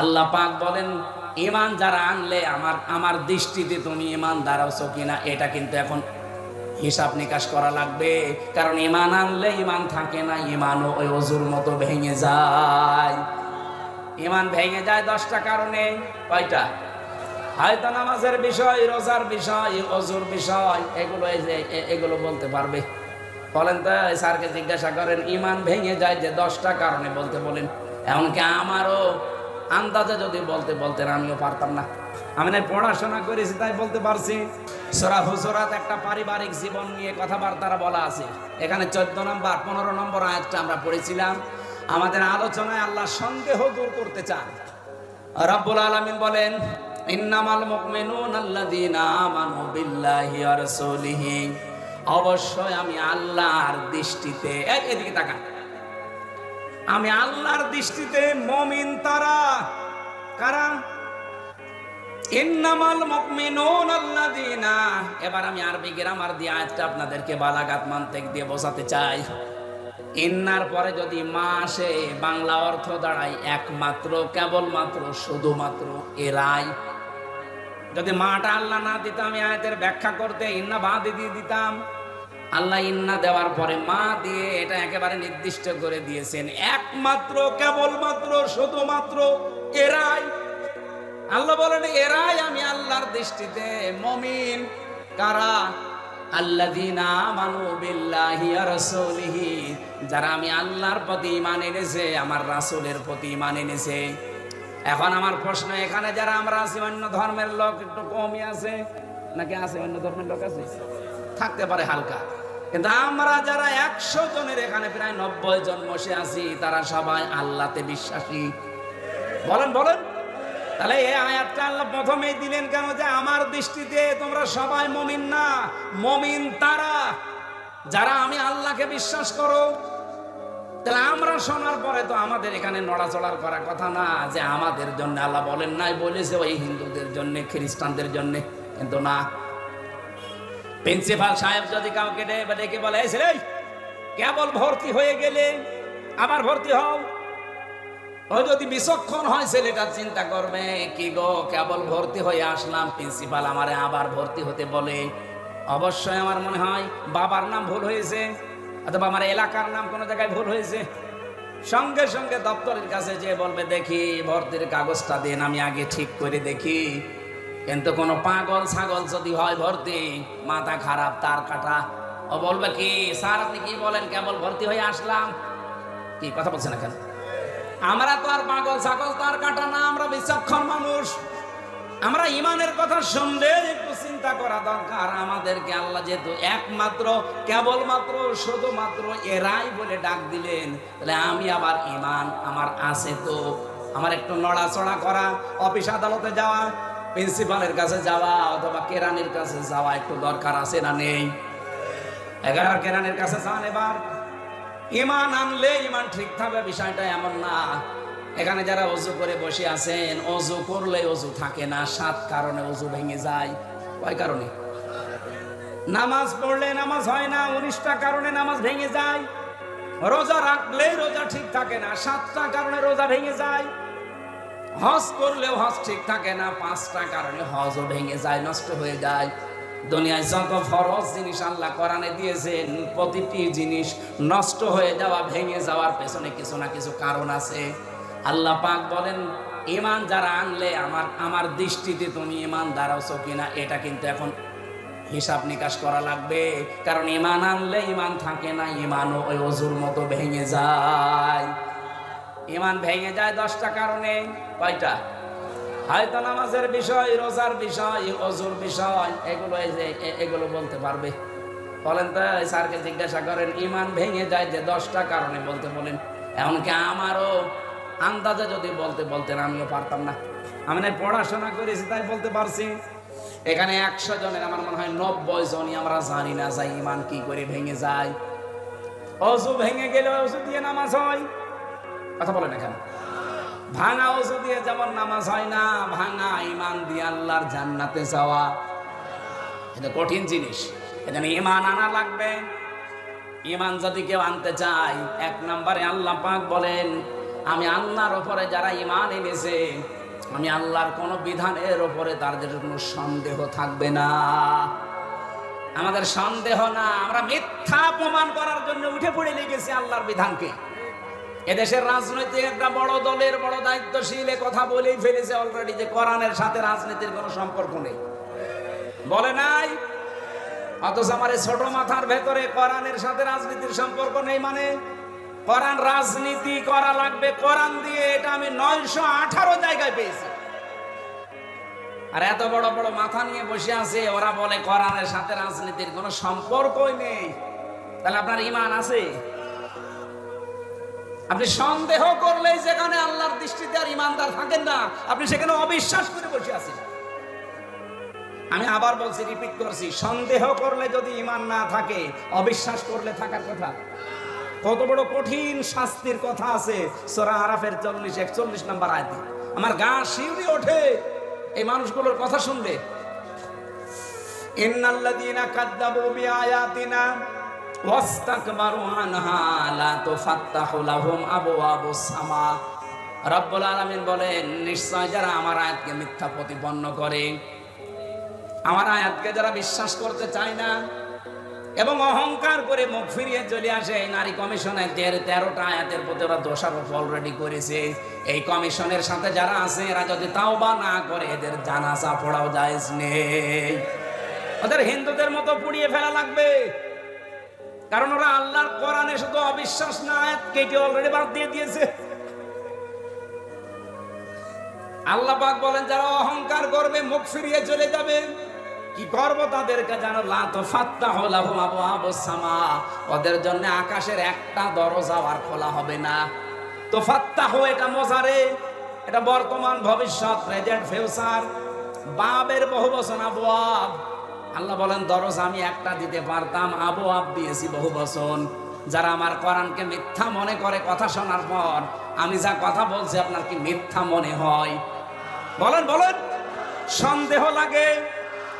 আল্লাহ পাক বলেন ইমান যারা আনলে আমার আমার দৃষ্টিতে তুমি ইমান দাঁড়াওছো কিনা, এটা কিন্তু এখন হিসাব নিকাশ করা লাগবে। কারণ ইমান আনলে ইমান থাকে না ইমানও ওই অজুর মতো ভেঙে যায়। ইমান ভেঙে যায় দশটা কারণে। কয়টা? হয়তো নামাজের বিষয়, রোজার বিষয়, অজুর বিষয়, এগুলো এই যে এগুলো বলতে পারবে। বলেন তো স্যারকে জিজ্ঞাসা করেন ইমান ভেঙে যায় যে দশটা কারণে? বলতে বলেন, এমনকি আমারও আন্দাজে যদি বলতে বলতেন, আমিও পারতাম না। আমি না পড়াশোনা করেছি, তাই বলতে পারছি। সোরা হুসরাত একটা পারিবারিক জীবন নিয়ে কথাবার্তারা বলা আছে। এখানে চোদ্দ নম্বর, পনেরো নম্বর আয়াতটা আমরা পড়েছিলাম। আমাদের আলোচনায় আল্লাহ সন্দেহ দূর করতে চান। রব্বুল আলামিন বলেন, ইন্নামাল মুমিনুন আল্লাযীনা আমানু বিল্লাহি ওয়া রাসূলিহি। অবশ্যই আমি আল্লাহর দৃষ্টিতে এদিকে তাকান। আমি আল্লাহর দৃষ্টিতে মমিন তারা। কারা? এবার আমি আরবি গ্রামার দিয়ে আয়াতটা আপনাদেরকে বালাগাত মানতেক দিয়ে বোঝাতে চাই। ইন্নার পরে যদি মা আসে বাংলা অর্থ দাঁড়ায় একমাত্র, কেবলমাত্র, শুধুমাত্র এরাই। যদি মাটা আল্লাহ না দিতাম আয়াতের ব্যাখ্যা করতে ইন্না বাদ দিয়ে দিতাম। আল্লাহ ইন্না দেওয়ার পরে মা দিয়ে এটা একেবারে নির্দিষ্ট করে দিয়েছেন। একমাত্র, কেবলমাত্র, শুধুমাত্র এরাই। আল্লাহ বলেন, এরাই আমি আল্লাহর দৃষ্টিতে মমিন। কারা? আল্লাযীনা আমানু বিল্লাহি রাসূলিহি। যারা আমি আল্লাহর প্রতি ঈমান এনেছে, আমার রাসূলের প্রতি ঈমান এনেছে। এখন আমার প্রশ্ন, এখানে যারা আমরা আছি, অন্য ধর্মের লোক একটু কমই আছে? নাকি আছে, অন্য ধর্মের লোক আছে? থাকতে পারে হালকা। কিন্তু আমরা যারা একশো জনের এখানে প্রায় নব্বই জন বসে আছি, তারা সবাই আল্লাহতে বিশ্বাসী। বলেন বলেন। তাহলে এই আয়াতটা আল্লাহ প্রথমেই দিলেন কেন যে আমার দৃষ্টিতে তোমরা সবাই মমিন না? মমিন তারা। যারা আমি আল্লাহকে বিশ্বাস করো। তাহলে আমরা শোনার পরে তো আমাদের এখানে নড়াচড়ার করার কথা না যে আমাদের জন্য আল্লাহ বলেন নাই, বলেছে ওই হিন্দুদের জন্য, খ্রিস্টানদের জন্য। কিন্তু না প্রিন্সিপাল সাহেব যদি কাউকে ডেকে বলে "এই ছেলে, কেবল ভর্তি হয়ে গেলে আবার ভর্তি হও। যদি বিচক্ষণ হয় ছেলেটা চিন্তা করবে কি গো কেবল ভর্তি হয়ে আসলাম। প্রিন্সিপাল আমারে আবার ভর্তি হতে বলে। অবশ্যই আমার মনে হয় বাবার নাম ভুল হয়েছে অথবা আমার এলাকার নাম কোনো জায়গায় ভুল হয়েছে। সঙ্গে সঙ্গে দপ্তরের কাছে যে বলবে দেখি ভর্তির কাগজটা দেন আমি আগে ঠিক করে দেখি। কিন্তু কোনো পাগল ছাগল যদি হয় ভর্তি, মাথা খারাপ, তার কাটা। ও বলবে কি, স্যার, আপনি কি বলেন? কেবল ভর্তি হয়ে আসলাম। কি, কথা বলছেন এখানে আমরা তো আর পাগল ছাগল, তার কাটা না, আমরা বিচক্ষণ মানুষ। আমরা ইমানের কথা শুনলে একটু চিন্তা করা দরকার। আমাদেরকে আল্লাহ যেহেতু একমাত্র, কেবলমাত্র, শুধুমাত্র এরাই বলে ডাক দিলেন। তাহলে আমি আবার ইমান আমার আছে তো। আমার একটু নড়াচড়া করা, অফিস আদালতে যাওয়া প্রিন্সিপালের কাছে যাওয়া অথবা কেরানির কাছে যাওয়া একটু দরকার আছে না নেই? এগারো কেরানির কাছে যান এবার। ইমান আনলে ইমান ঠিক থাকবে, বিষয়টা এমন না। এখানে যারা অজু করে বসে আছেন, অজু করলে অজু থাকে না। সাত কারণে অজু ভেঙে যায়। কয় কারণে? নামাজ পড়লে নামাজ হয় না, উনিশটা কারণে নামাজ ভেঙে যায়। রোজা রাখলে রোজা ঠিক থাকে না। সাতটা কারণে রোজা ভেঙে যায়। হজ করলেও হজ ঠিক থাকে না পাঁচটা কারণে হজও ভেঙে যায়, নষ্ট হয়ে যায়। দুনিয়ায় যত ফরজ জিনিস আল্লাহ কোরআনে দিয়েছেন, প্রতিটি জিনিস নষ্ট হয়ে যাওয়া, ভেঙে যাওয়ার পেছনে কিছু না কিছু কারণ আছে। আল্লাহ পাক বলেন, ইমান যারা আনলে আমার আমার দৃষ্টিতে তুমি ইমান দাঁড়াওছো কিনা, এটা কিন্তু এখন হিসাব নিকাশ করা লাগবে। কারণ ইমান আনলে ইমান থাকে না, ইমানও ওই অজুর মতো ভেঙে যায়। ইমান ভেঙে যায় দশটা কারণে। কয়টা? হয়তো নামাজের বিষয়, রোজার বিষয় অজুর বিষয়, এগুলো যে এগুলো বলতে পারবে। বলেন তো স্যারকে জিজ্ঞাসা করেন, ইমান ভেঙে যায় যে দশটা কারণে বলতে বলেন। এমনকি আমারও আন্দাজে যদি বলতে বলতেন, আমিও পারতাম না। আমি না পড়াশোনা করেছি, তাই বলতে পারছি। এখানে একশো জনের আমার মনে হয় নব্বই জনই আমরা জানি না যাই ইমান কি করে ভেঙে যায়। অজু ভেঙে গেলে অজু দিয়ে নামাজ হয়। কথা বলেন এখানে। ভাঙা অজু দিয়ে যেমন নামাজ হয় না, ভাঙা ইমান দিয়ে আল্লাহর জান্নাতে যাওয়া, এটা কঠিন জিনিস। এখানে ইমান আনা লাগবে। ইমান যদি কেউ আনতে চায়, এক নম্বরে আল্লাহ পাক বলেন, আমি আল্লাহর ওপরে যারা ইমান এনেছে, আমি আল্লাহর কোনো বিধানের ওপরে তাদের কোনো সন্দেহ থাকবে না। আমাদের সন্দেহ না, আমরা মিথ্যা প্রমাণ করার জন্য উঠে পড়ে লেগেছি আল্লাহর বিধানকে। এদেশের রাজনৈতিক একটা বড় দলের বড় দায়িত্বশীল কথা বলেই ফেলেছে অলরেডি যে কোরআনের সাথে রাজনীতির কোনো সম্পর্ক নেই। বলে নাই, অথচ আমার ছোট মাথার ভেতরে কোরআনের সাথে রাজনীতির সম্পর্ক নেই মানে কোরআন রাজনীতি করা লাগবে কোরআন দিয়ে, এটা আমি নয়শো আঠারো জায়গায় পেয়েছি। আর এত বড় বড় মাথা নিয়ে বসে আছে, ওরা বলে কোরআনের সাথে রাজনীতির কোনো সম্পর্কই নেই। তাহলে আপনার ইমান আছে? আপনি সন্দেহ করলেই যেখানে আল্লাহর দৃষ্টিতে আর ইমানদার থাকেন না, আপনি সেখানে অবিশ্বাস করে বসে আছেন। আমি আবার বলছি রিপিট করছি, সন্দেহ করলে যদি ইমান না থাকে, অবিশ্বাস করলে থাকার কথা। কত বড় কঠিন শাস্তির কথা আছে, সোরা আরাফের চল্লিশ, একচল্লিশ নাম্বার আয়তে আমার গা শিউরি ওঠে, এই মানুষগুলোর কথা শুনলে। ইন্নাল্লাযীনা কাযযাবু বিআয়াতিনা আলামিন বলেন, নিশ্চয় যারা আমার আয়াতকে মিথ্যা প্রতিপন্ন করে, আমার আয়াতকে যারা বিশ্বাস করতে চায় না এবং অহংকার করে মুখ ফিরিয়ে চলে আসে, এই নারী কমিশনের তের তেরোটা আয়াতের প্রতি ওরা দোষারোপ অলরেডি করেছে। এই কমিশনের সাথে যারা আছে, এরা যদি তাও বা না করে, এদের জানাজা পড়াও যায় ওদের হিন্দুদের মতো পুড়িয়ে ফেলা লাগবে। কারণ ওরা আল্লাহর কোরআনে শুধু অবিশ্বাস না কেটে অলরেডি বাদ দিয়ে দিয়েছে। আল্লাহ পাক বলেন, যারা অহংকার করবে, মুখ ফিরিয়ে চলে যাবে। কি করব তাদেরকে জানো? সামা। ওদের জন্য আকাশের একটা দরজা আর খোলা হবে না। তো ফাত্তা হো এটা মজারে। এটা বর্তমান ভবিষ্যৎ প্রেজেন্ট ফিউচার বাবের বহু বচন আব আল্লাহ বলেন, দরজা আমি একটা দিতে পারতাম। আবু আব দিয়েছি বহু বচন। যারা আমার কোরআনকে মিথ্যা মনে করে কথা শোনার পর, আমি যা কথা বলছি আপনার কি মিথ্যা মনে হয়? বলেন বলেন। সন্দেহ লাগে।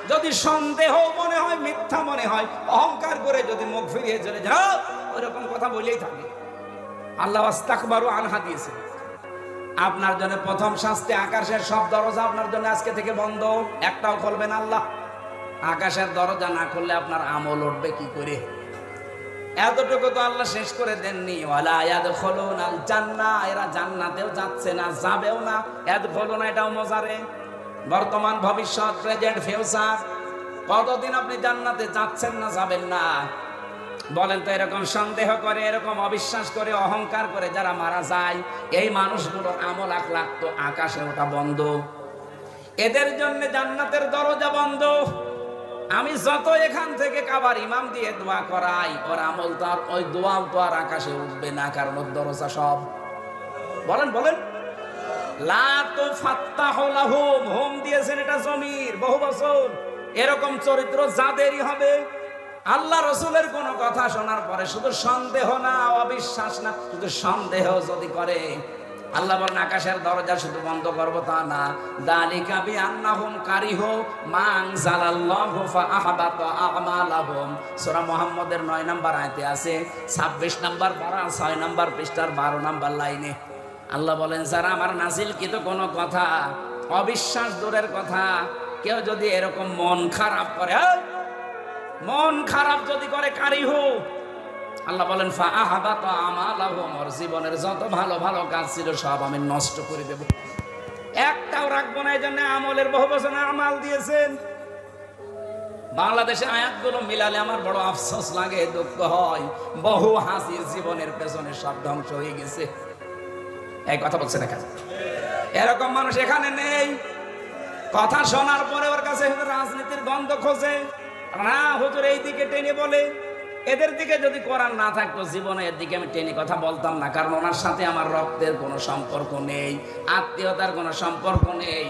যদি সন্দেহ মনে হয়, মিথ্যা মনে হয়, অহংকার করে যদি মুখ ফিরিয়ে চলে যাও ওরকম কথা বলেই থাকে। আল্লাহ আস্তাকবারু আনহা দিয়েছে আপনার জন্য প্রথম শাস্তি আকাশের সব দরজা আপনার জন্য আজকে থেকে বন্ধ। একটাও খুলবেন আল্লাহ। আকাশের দরজা না খুললে আপনার আমল উঠবে কি করে? এতটুকু তো আল্লাহ শেষ করে দেননি। জান্নাহ এরা জান্নাতেও যাচ্ছে না, যাবেও না। ইয়াদখুলুন এটাও মজারে। বর্তমান ভবিষ্যৎ প্রেজেন্ট ফিউচার কতদিন আপনি জান্নাতে যাচ্ছেন না যাবেন না? বলেন তো, এরকম সন্দেহ করে, এরকম অবিশ্বাস করে, অহংকার করে যারা মারা যায়, এই মানুষগুলোর আমল আখলাক তো আকাশে ওটা বন্ধ। এদের জন্য জান্নাতের দরজা বন্ধ। আমি যত এখান থেকে কাবার ইমাম দিয়ে দোয়া করাই, ওর আমল তো আর ওই দোয়াও তো আর আকাশে উঠবে না, কারণ দরজা সব। বলেন বলেন। লা তো ফাত্তাহ লাহুম, হোম দিয়েছেন এটা জমির, বহু বছর। এরকম চরিত্র যাদেরই হবে? আল্লাহ রসুলের কোন কথা শোনার পরে শুধু সন্দেহ না, অবিশ্বাস না, শুধু সন্দেহ যদি করে আল্লাহ বলেন, আকাশের দরজা শুধু বন্ধ করব তা না। দালিকা বি আন্নাহুম কারিহ মান জালাল্লাহু ফাআহবাত আমালাহুম। সূরা মুহাম্মদের 9 নাম্বার আয়াতে আছে 26 নাম্বার পারা 6 নাম্বার পৃষ্ঠার 12 নাম্বার লাইনে। আল্লাহ বলেন, যারা আমার নাজিল কিন্তু কোনো কথা, অবিশ্বাস দূরের কথা, কেউ যদি এরকম মন খারাপ করে মন খারাপ যদি করে কারি হোক আল্লাহ বলেন ওর জীবনের যত ভালো ভালো কাজ ছিল সব আমি নষ্ট করে দেব। একটাও রাখব না এই জন্য আমলের বহু বছর আমাল দিয়েছেন। বাংলাদেশে আয়াতগুলো মিলালে আমার বড় আফসোস লাগে, দুঃখ হয়। বহু হাসির জীবনের পেছনে সব ধ্বংস হয়ে গেছে। এই কথা বলছে দেখা এরকম মানুষ এখানে নেই। কথা শোনার পরে ওর কাছে রাজনীতির গন্ধ খোঁজে। না, হুজুর এই দিকে টেনে বলে। এদের দিকে যদি কোরআন না থাকতো, জীবনে এর দিকে আমি টেনে কথা বলতাম না, কারণ ওনার সাথে আমার রক্তের কোনো সম্পর্ক নেই, আত্মীয়তার কোনো সম্পর্ক নেই।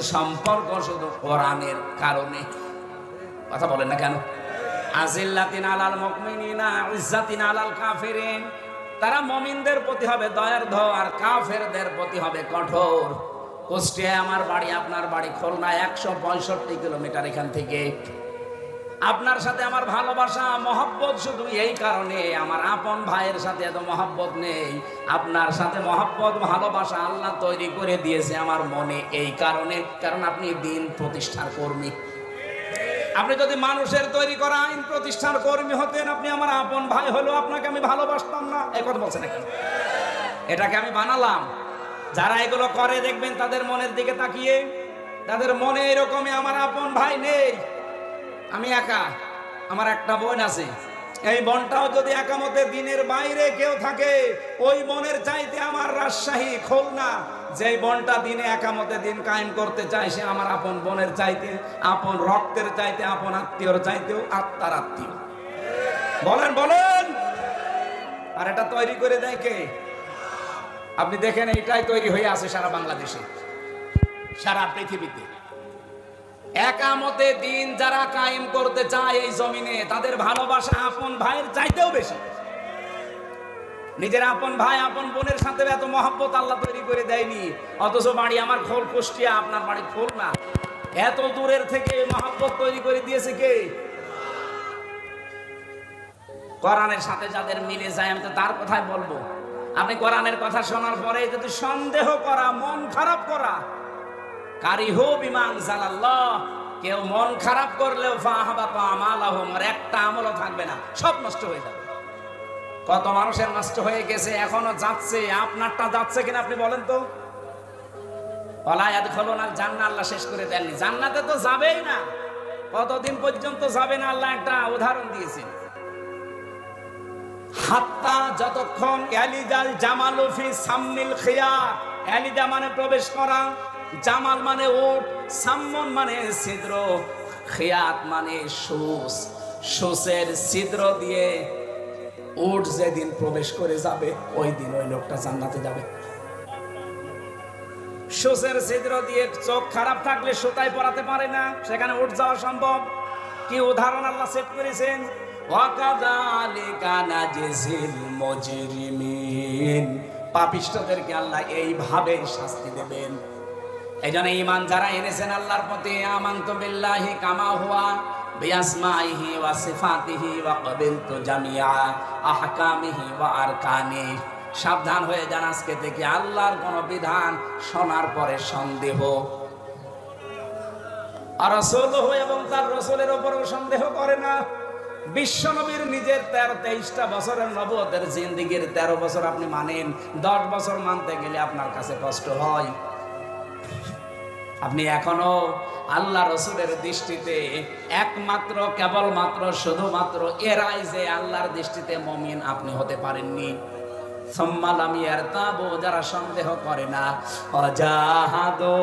সম্পর্ক শুধু কোরআনের কারণে। কথা বলেন না কেন? আজিল্লাতিন আলাল মুমিনিনা, ইজ্জাতিন আলাল কাফিরিন। তারা মমিনদের প্রতি হবে দয়ার ধ আর কাফেরদের প্রতি হবে কঠোর। কুষ্টিয়ায় আমার বাড়ি, আপনার বাড়ি খুলনা একশো পঁয়ষট্টি কিলোমিটার এখান থেকে। আপনার সাথে আমার ভালোবাসা, মহব্বত শুধু এই কারণে, আমার আপন ভাইয়ের সাথে এত মহব্বত নেই। আপনার সাথে মহব্বত, ভালোবাসা আল্লাহ তৈরি করে দিয়েছে আমার মনে এই কারণে, কারণ আপনি দিন প্রতিষ্ঠার কর্মী। আপনি যদি মানুষের তৈরি করা আইন প্রতিষ্ঠার কর্মী হতেন, আপনি আমার আপন ভাই হলেও আপনাকে আমি ভালোবাসতাম না। এই কথা বলছেন এখন। এটাকে আমি বানালাম। যারা এগুলো করে দেখবেন, তাদের মনের দিকে তাকিয়ে, তাদের মনে এরকমই আমার আপন ভাই নেই। আমি একা। আমার একটা বোন আছে। এই বনটাও যদি একামতে দিনের বাইরে কেউ থাকে, ওই বনের চাইতে আমার রাজশাহী খুলনা। যে বনটা দিনে একামতে দিন কায়েম করতে চায়, সে আমার আপন বোনের চাইতে, আপন রক্তের চাইতে, আপন আত্মীয়র চাইতেও আত্মার আত্মীয়। বলেন বলেন! আর এটা তৈরি করে দেয় কে? আপনি দেখেন, এইটাই তৈরি হয়ে আছে সারা বাংলাদেশে, সারা পৃথিবীতে। একামতে দিন যারা কায়েম করতে চায় এই জমিনে, তাদের ভালোবাসা আপন ভাইয়ের চাইতেও বেশি। নিজের আপন ভাই, আপন বোনের সাথে এত মহব্বত আল্লাহ তৈরি করে দেয়নি। অথচ বাড়ি আমার খোল কুষ্টিয়া, আপনার বাড়ি খোল না। এত দূরের থেকে মহব্বত তৈরি করে দিয়েছে কে? কোরআনের সাথে যাদের মিলে যায়, আমি তো তার কথাই বলব। আপনি কোরআনের কথা শোনার পরে যদি সন্দেহ করা, মন খারাপ করা কারিহু বিমান জালাল্লাহ। কেউ মন খারাপ করলেও ফাহাবা আমালাহ আর একটা আমলও থাকবে না, সব নষ্ট হয়ে যাবে। কত মানুষের নষ্ট হয়ে গেছে, এখনও যাচ্ছে, আপনারটা যাচ্ছে কিনা আপনি বলেন তো? অলায়াত খোলন আর জান্না, আল্লাহ শেষ করে দেননি। জান্নাতে তো যাবেই না। কতদিন পর্যন্ত যাবে না, আল্লাহ একটা উদাহরণ দিয়েছেন হাত্তা যতক্ষণ এলিজাল জামালুফি সামনিল খিয়ার, এলিজা মানে প্রবেশ করা জামাল মানে ওট, সাম্মন মানে ছিদ্র, খিয়াত মানে সুস সুসের ছিদ্র দিয়ে উট যেদিন প্রবেশ করে যাবে, ওই দিন ওই লোকটা জান্নাতে যাবে। সুসের ছিদ্র দিয়ে চোখ খারাপ থাকলে সুতায় পরাতে পারে না, সেখানে উঠ যাওয়া সম্ভব। কি উদাহরণ আল্লাহ সেট করেছেন? পাপিষ্ঠদেরকে আল্লাহ এইভাবে শাস্তি দেবেন। এই জন্য ইমান যারা এনেছেন আল্লাহর প্রতি, আমান্ত বিল্লাহি কামা হুয়া বিয়াসমাইহি ওয়া সিফাতিহি ওয়া কাবিলতু জামিয়া আহকামিহি ওয়া আরকানি। সাবধান হয়ে যান আজকে থেকে, আল্লাহর কোন বিধান শোনার পরে সন্দেহ। আর রসুল এবং তার রসুলের উপরও সন্দেহ করে না। বিশ্বনবীর নিজের তেরো, তেইশটা বছরের নবতের জিন্দিগির তেরো বছর আপনি মানেন, দশ বছর মানতে গেলে আপনার কাছে কষ্ট হয়। আপনি এখনও আল্লাহ রসুলের দৃষ্টিতে একমাত্র, কেবলমাত্র, শুধুমাত্র এরাই যে আল্লাহর দৃষ্টিতে মমিন আপনি হতে পারেননি। সম্মালামিয়ার তাবো, যারা সন্দেহ করে না, অজাহাদো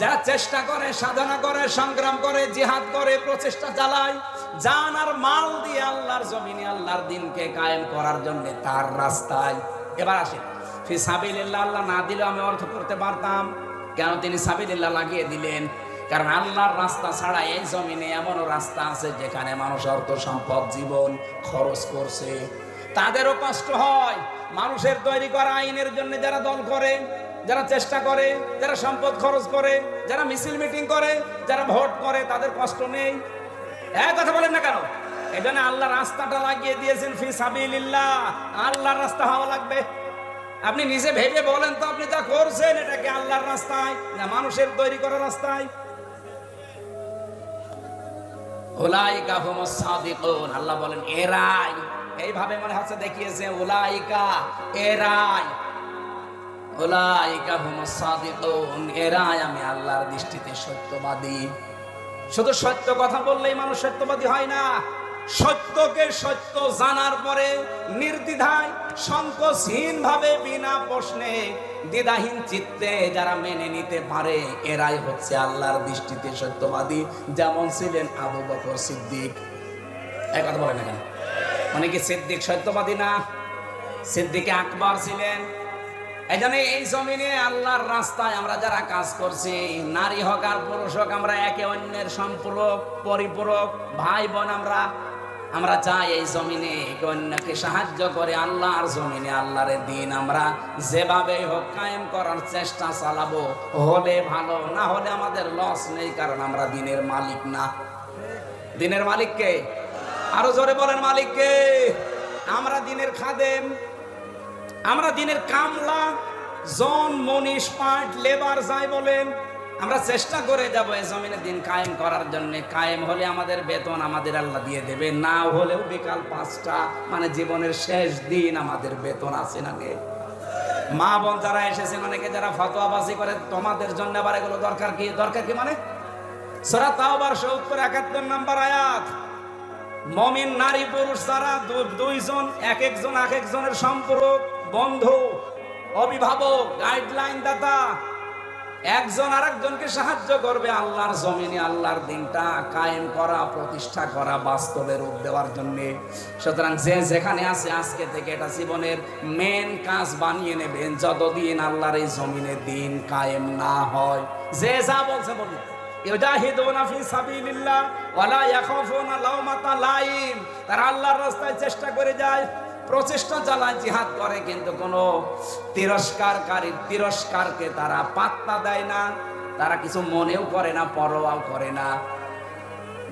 যারা চেষ্টা করে, সাধনা করে, সংগ্রাম করে, জিহাদ করে, প্রচেষ্টা চালায় জান আর মাল দিয়ে আল্লাহর জমিনে আল্লাহর দিনকে কায়েম করার জন্য তার রাস্তায়। এবার আসেন ফি সাবিলিল্লাহ, আল্লাহ না দিলেও আমি অর্থ করতে পারতাম। কেন তিনি সাবিলিল্লাহ লাগিয়ে দিলেন? কারণ আল্লাহর রাস্তা ছাড়া এই জমিনে এমনও রাস্তা আছে যেখানে মানুষ অর্থ সম্পদ, জীবন খরচ করছে। তাদেরও কষ্ট হয়। মানুষের তৈরি করা আইনের জন্য যারা দল করে, যারা চেষ্টা করে, যারা সম্পদ খরচ করে, যারা মিছিল মিটিং করে, যারা ভোট করে, তাদের কষ্ট নেই। এক কথা বলেন না কেন? আল্লাহ রাস্তাটা লাগিয়ে দিয়েছেন ফি আল্লাহর রাস্তা হওয়া লাগবে। আপনি নিজে ভেবে বলেন তো আপনি যা করছেন আল্লাহর রাস্তায় না মানুষের তৈরি করা রাস্তায়? ওলাইকা সাদিকুন। আল্লাহ বলেন, এরাই। এইভাবে মনে হচ্ছে দেখিয়েছে ওলাইকা এরাই। ওলাইকা হুমুস সাদিকুন। এরাই আমি আল্লাহর দৃষ্টিতে সত্যবাদী। শুধু সত্য কথা বললেই মানুষ সত্যবাদী হয় না। সত্যকে সত্য জানার পরে নির্দ্বিধায় সংকোচহীন ভাবে বিনা প্রশ্নে দ্বিধাহীন চিত্তে যারা মেনে নিতে পারে, এরাই হচ্ছে আল্লাহর দৃষ্টিতে সত্যবাদী, যেমন ছিলেন আবু বকর সিদ্দিক। এক কথা বলেন এখানে মানে কি সিদ্দিক সত্যবাদী না, সিদ্দিকে আকবর ছিলেন এই জমিনে আল্লাহর রাস্তায় আমরা যারা কাজ করছি, নারী আর পুরুষ হোক, আমরা একে অন্যের সম্পূরক, পরিপূরক ভাই বোন আমরা। আমরা চাই এই জমিনে একে অন্যকে সাহায্য করে, আল্লাহর জমিনে আল্লাহর দিন আমরা যেভাবে হোক কায়েম করার চেষ্টা চালাবো। হলে ভালো, না হলে আমাদের লস নেই, কারণ আমরা দিনের মালিক না। দিনের মালিককে আরও জোরে বলেন মালিককে আমরা দিনের খাদেম। আমরা দিনের কামলা, জন, মনীষ, পাট, লেবার যাই বলেন, আমরা চেষ্টা করে যাব এই জমিনে দিন কায়েম করার জন্য। কায়েম হলে আমাদের বেতন আমাদের আল্লাহ দিয়ে দেবে, না হলেও বিকাল পাঁচটা মানে জীবনের শেষ দিন আমাদের বেতন আছে না নেই। মা বোন যারা এসেছেন অনেকে যারা ফতোয়াবাজি করে, তোমাদের জন্য আবার এগুলো দরকার কি? দরকার কি মানে? সরা তাওবার সত্তর একাত্তর নাম্বার আয়াত। মমিন, নারী, পুরুষ যারা দুইজন এক একজন এক একজনের সম্পর্ক। বন্ধু, অভিভাবক গাইডলাইন দাতা, একজন আরেকজনকে সাহায্য করবে আল্লাহর জমিনে, আল্লাহর দিনটা কায়েম করা, প্রতিষ্ঠা করা, বাস্তবে রূপ দেওয়ার জন্য। সুতরাং যে যেখানে আছে আজকে থেকে এটা জীবনের মেন কাজ বানিয়ে নেবেন যতদিন আল্লাহর এই জমিনে দিন কায়েম না হয়। যে যা বলছে লাইম। তারা আল্লাহর রাস্তায় চেষ্টা করে যায় প্রচেষ্টা চালায় জিহাদ করে, কিন্তু কোনো তিরস্কারকারীর তিরস্কারকে তারা পাত্তা দেয় না। তারা কিছু মনেও করে না, পরোয়াও করে না।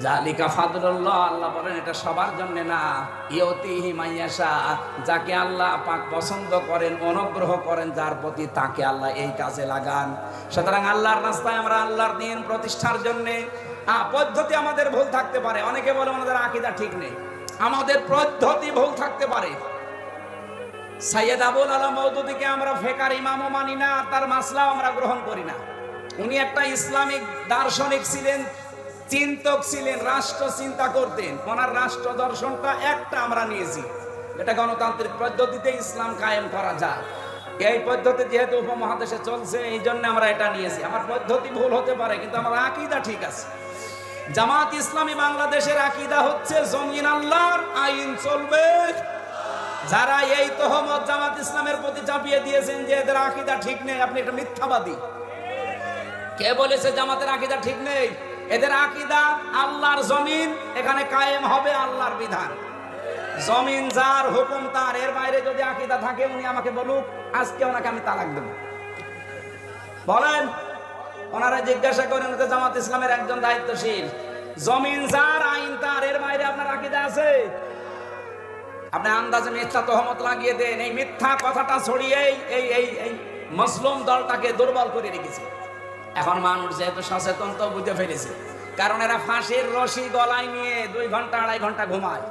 জালিকা ফাদুল্লাহ আল্লাহ বলেন, এটা সবার জন্য না। ইয়তি হিমাইয়াশা যাকে আল্লাহ পাক পছন্দ করেন, অনুগ্রহ করেন, যার প্রতি তাকে আল্লাহ এই কাজে লাগান। সুতরাং আল্লাহর রাস্তায় আমরা আল্লাহর দিন প্রতিষ্ঠার জন্যে পদ্ধতি আমাদের ভুল থাকতে পারে। অনেকে বলে আমাদের আকিদা ঠিক নেই। আমাদের পদ্ধতি ভুল থাকতে পারে। সাইয়েদ আবুল আলম মৌদুদিকে আমরা ফেকার ইমামও মানি না, তার মাসলাও আমরা গ্রহণ করি না। উনি একটা ইসলামিক দার্শনিক ছিলেন, চিন্তক ছিলেন, রাষ্ট্র চিন্তা করতেন। ওনার রাষ্ট্র দর্শনটা একটা আমরা নিয়েছি। এটা গণতান্ত্রিক পদ্ধতিতে ইসলাম কায়েম করা যায়। এই পদ্ধতি যেহেতু উপমহাদেশে চলছে, এই জন্য আমরা এটা নিয়েছি। আমার পদ্ধতি ভুল হতে পারে, কিন্তু আমার আকিদা ঠিক আছে। জামাত ইসলামী বাংলাদেশের আকিদা হচ্ছে জমিন আল্লাহর আইন চলবে। যারা এই তহমত জামাত ইসলামের প্রতি চাপিয়ে দিয়েছেন যে এদের আকিদা ঠিক নেই, আপনি একটা মিথ্যাবাদী। কে বলেছে জামাতের আকিদা ঠিক নেই? এদের আকিদা আল্লাহর জমিন, এখানে কায়েম হবে আল্লাহর বিধান। জমিন যার হুকুম তার, এর বাইরে যদি আকিদা থাকে, উনি আমাকে বলুক, আজকে ওনাকে আমি তালাক দেব। বলেন ওনারা জিজ্ঞাসা করেন তো জামাত ইসলামের একজন দায়িত্বশীল। জমিন যার, আইন তার, এর বাইরে আপনার আকিদা আছে? আপনি আন্দাজে মিথ্যা তহমত লাগিয়ে দেন। এই মিথ্যা কথাটা ছড়িয়ে এই এই এই মুসলিম দলটাকে দুর্বল করে রেখেছে। এখন মানুষ যেহেতু সচেতন তো বুঝে ফেলেছে। কারণ এরা ফাঁসির রশি গলায় নিয়ে দুই ঘণ্টা, আড়াই ঘণ্টা ঘুমায়।